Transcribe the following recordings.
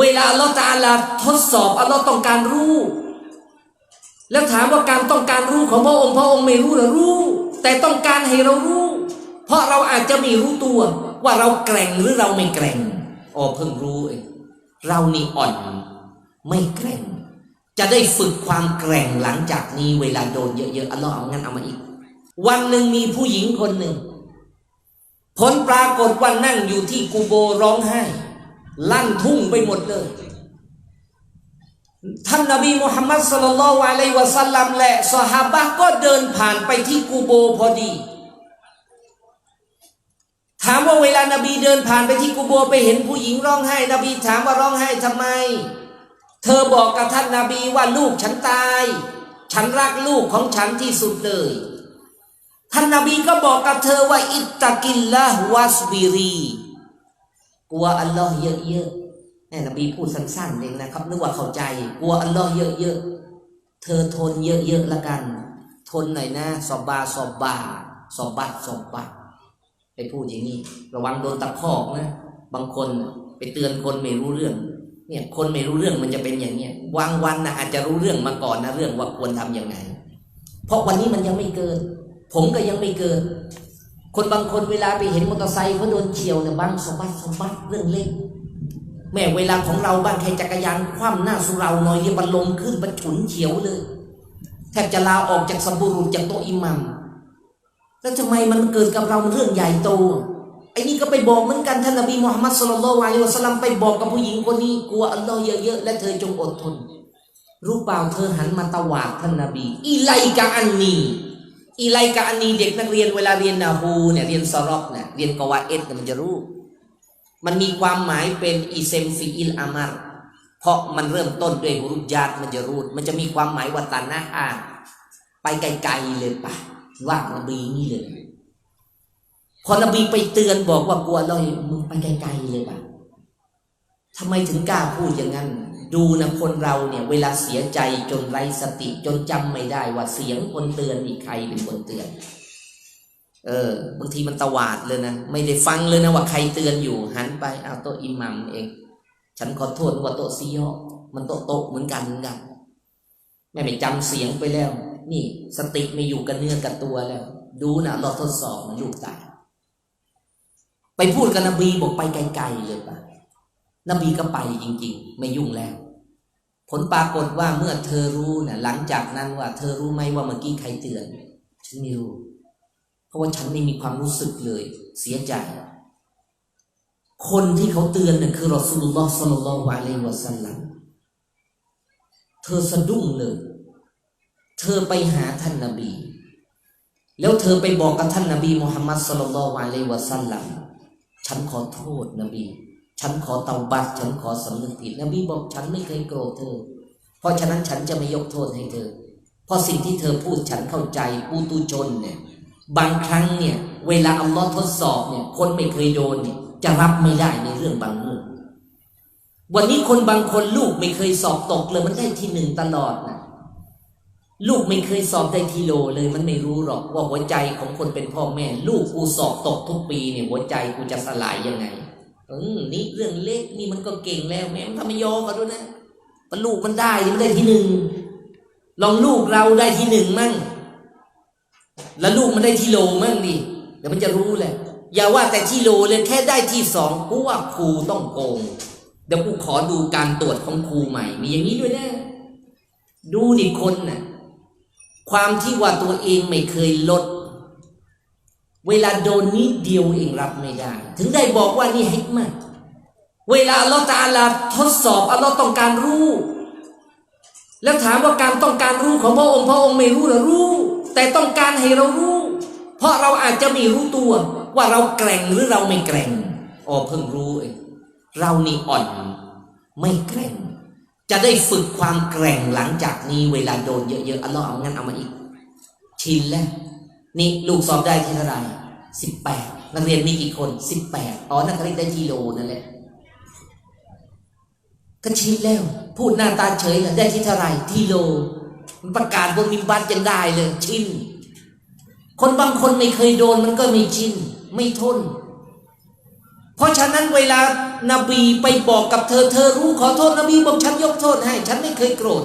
เวลาอัลลอฮฺตาลาทดสอบอัลลอฮ์ต้องการรู้ แล้วถามว่าการต้องการรู้ของพระองค์พระองค์ไม่รู้หรือรู้ แต่ต้องการให้เรารู้ เพราะเราอาจจะไม่รู้ตัวว่าเราแกร่งหรือเราไม่แกร่งอ๋อเพิ่งรู้เองเรานี่อ่อนไม่แกร่ง จะได้ฝึกความแกร่งหลังจากนี้เวลาโดนเยอะๆอัลลอฮ์เอางั้นเอามาอีก วันหนึ่งมีผู้หญิงคนหนึ่งผลปรากฏว่านั่งอยู่ที่กูโบร้องไห้ ลั่นทุ่งไปหมดเลย ท่านนบีมุฮัมมัดสลลัลลอฮุอะลัยวะสัลลัมและสหายก็เดินผ่านไปที่กูโบพอดี ถามว่าเวลานบีเดินผ่านไปที่กูโบไปเห็นผู้หญิงร้องไห้ นบีถามว่าร้องไห้ทำไม เธอบอกกับท่านนาบีว่าลูกฉันตาย ฉันรักลูกของฉันที่สุดเลย ท่านนาบีก็บอกกับเธอว่าอิตตะกิลละวัสบิรี กลัวอัลลอฮ์เยอะๆแน่นบีพูดสั้นๆเองนะครับ นึกว่าเข้าใจ กลัวอัลลอฮ์เยอะๆเธอทนเยอะๆละกัน ทนหน่อยนะสอบบาสอบบาสอบบัดสอบบัดไปพูดอย่างนี้ ระวังโดนตะคอกนะบางคนไปเตือนคนไม่รู้เรื่อง เนี่ยคนไม่รู้เรื่องมันจะเป็นอย่างเนี้ยวางวันนะอาจจะรู้เรื่องมาก่อนนะเรื่องว่าควรทำยังไง เพราะวันนี้มันยังไม่เกินผมก็ยังไม่เกิน คนบางคนเวลาไปเห็นมอเตอร์ไซค์เขาโดนเฉียวเนี่ยบางสมบัติสมบัติเรื่องเล็กแม่เวลาของเราบ้างใครจักรยานคว่ำหน้าสุเราหน่อยเดียวมันลมขึ้นมันฉุนเฉียวเลยแทบจะลาออกจากสมบูรุษจากโตอิหมัมแล้วทำไมมันเกิดกับเรามันเรื่องใหญ่โตไอ้นี่ก็ไปบอกเหมือนกันท่านนบีมุฮัมมัดสุลลัลลอฮุอะลัยฮิวะสัลลัมไปบอกกับผู้หญิงคนนี้กลัวอัลลอฮ์เยอะๆและเธอจงอดทน รู้เปล่าเธอหันมาตวาดท่านนบี อีไลกะอันนี อีไลกะอันนีเด็กนักเรียนเวลาเรียนนาฮูเนี่ยเรียนซอรอกเนี่ยเรียนกวาเอ็ดเนี่ยมันจะรู้ มันมีความหมายเป็นอิเซมฟีอิลอามัรเพราะมันเริ่มต้นด้วยฮุรุญาตมันจะรูดมันจะมีความหมายว่าตันนะอาไปไกลๆเลยปะว่านบีนี่เลย พอนบีไปเตือนบอกว่ากลัวลอยมึงไปไกลๆเลยปะทำไมถึงกล้าพูดอย่างนั้น ดูนะคนเราเนี่ยเวลาเสียใจจนไร้สติจนจำไม่ได้ว่าเสียงคนเตือนนี่ใครเป็นคนเตือน เออบางทีมันตวาดเลยนะไม่ได้ฟังเลยนะว่าใครเตือนอยู่หันไปเอาโตอิหมัมเอง ฉันขอโทษว่าโตซียอมันโตโตเหมือนกันเหมือนกันแม่ไม่จำเสียงไปแล้ว นี่สติไม่อยู่กับเนื้อกับตัวแล้ว ดูนะเราทดสอบมันลูกตายไปพูดกับนบีบอกไปไกลๆเลยปะ นบีก็ไปจริง ๆ ไม่ยุ่งแล้ว ผลปรากฏว่าเมื่อเธอรู้นะหลังจากนั้นว่า เธอรู้ไหมว่าเมื่อกี้ใครเตือน ฉันไม่รู้ เพราะว่าฉันไม่มีความรู้สึกเลย เสียใจ คนที่เขาเตือนน่ะคือรอสูลุลลอฮ์สัลลัลลอฮุอะลัยวะสัลลัมเธอสะดุ้งเลย เธอไปหาท่านนบี แล้วเธอไปบอกกับท่านนบีมุฮัมมัดสัลลัลลอฮุอะลัยวะสัลลัมฉันขอโทษนบี ฉันขอเตาบัตฉันขอสำนึกผิดนบีบอกฉันไม่เคยโกรธเธอ เพราะฉะนั้นฉันจะไม่ยกโทษให้เธอ เพราะสิ่งที่เธอพูดฉันเข้าใจปูตุชนเนี่ยบางครั้งเนี่ย เวลาอัลลอฮ์ทดสอบเนี่ย คนไม่เคยโดนเนี่ยจะรับไม่ได้ในเรื่องบางเรื่องวันนี้คนบางคนลูกไม่เคยสอบตกเลยมันได้ที่หนึ่งตลอดนะลูกไม่เคยสอบได้ที่โลเลยมันไม่รู้หรอกว่าหัวใจของคนเป็นพ่อแม่ ลูกกูสอบตกทุกปีเนี่ยหัวใจกูจะสลายยังไง อืมนี่เรื่องเล็กนี่มันก็เก่งแล้วแม่มันทำไม่ยอมกันด้วยนะแต่ลูกมันได้มันได้ที่หนึ่งลองลูกเราได้ที่หนึ่งมั่ง แล้วลูกมันได้ที่โลมั่งดิเดี๋ยวมันจะรู้แหละ อย่าว่าแต่ที่โลเลยแค่ได้ที่สองกูว่าครูต้องโกงเดี๋ยวกูขอดูการตรวจของครูใหม่ มีอย่างนี้ด้วยนะ ดูดิคนน่ะ ความที่ว่าตัวเองไม่เคยลด เวลาโดนนิดเดียวเองรับไม่ได้ ถึงได้บอกว่านี่ฮิกมากเวลาอัลลอฮฺตาลาทดสอบอัลลอฮ์ต้องการรู้ แล้วถามว่าการต้องการรู้ของพระองค์พระองค์ไม่รู้หรือรู้ แต่ต้องการให้เรารู้ เพราะเราอาจจะไม่รู้ตัว ว่าเราแกร่งหรือเราไม่แกร่งอ๋อเพิ่งรู้เองเรานี่อ่อนไม่แกร่ง จะได้ฝึกความแกร่งหลังจากนี้เวลาโดนเยอะๆอัลลอฮ์เอางั้นเอามาอีก ชินแล้ว นี่ลูกสอบได้ที่เท่าไหร่สิบแปดนักเรียนมีกี่คนสิบแปดอ๋อนักเรียนได้ที่โลนั่นแหละก็ชินแล้ว พูดหน้าตาเฉยเลยได้ที่เท่าไหร่ที่โล มันประกาศบนมิมบัตยังได้เลย ชินคนบางคนไม่เคยโดนมันก็ไม่ชินไม่ทน เพราะฉะนั้นเวลานบีไปบอกกับเธอเธอรู้ขอโทษนบีบอกฉันยกโทษให้ ฉันไม่เคยโกรธ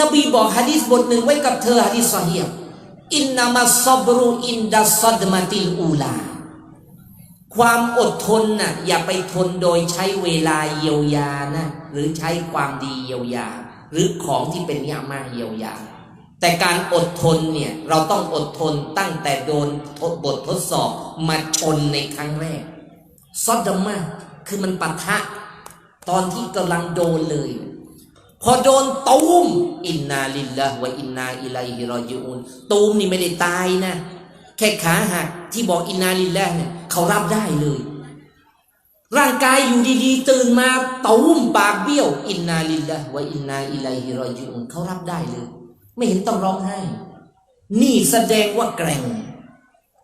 นบีบอกฮะดีษบทหนึ่งไว้กับเธอฮะดีษซอฮีฮ์ อินนามัสซับรุอินดัสซัดมาติลอูลา ความอดทนน่ะอย่าไปทนโดยใช้เวลาเยียวยานะหรือใช้ความดีเยียวยา หรือของที่เป็นนิยามาเยียวยา แต่การอดทนเนี่ยเราต้องอดทนตั้งแต่โดนทดบททดสอบมาชนในครั้งแรกซอดดมาคือมันปะทะ ตอนที่กำลังโดนเลย พอโดนตูมอินนาลิลละวะอินนาอิไลฮิรอจิอูนตูมนี่ไม่ได้ตายนะ แค่ขาหักที่บอกอินนาลิลละเนี่ยเขารับได้เลย ร่างกายอยู่ดีๆ ตื่นมาตูมปากเบี้ยว อินนาลิลละวะอินนาอิไลฮิรอจิอูนเขารับได้เลย ไม่เห็นต้องร้องไห้ นี่แสดงว่าแกร่ง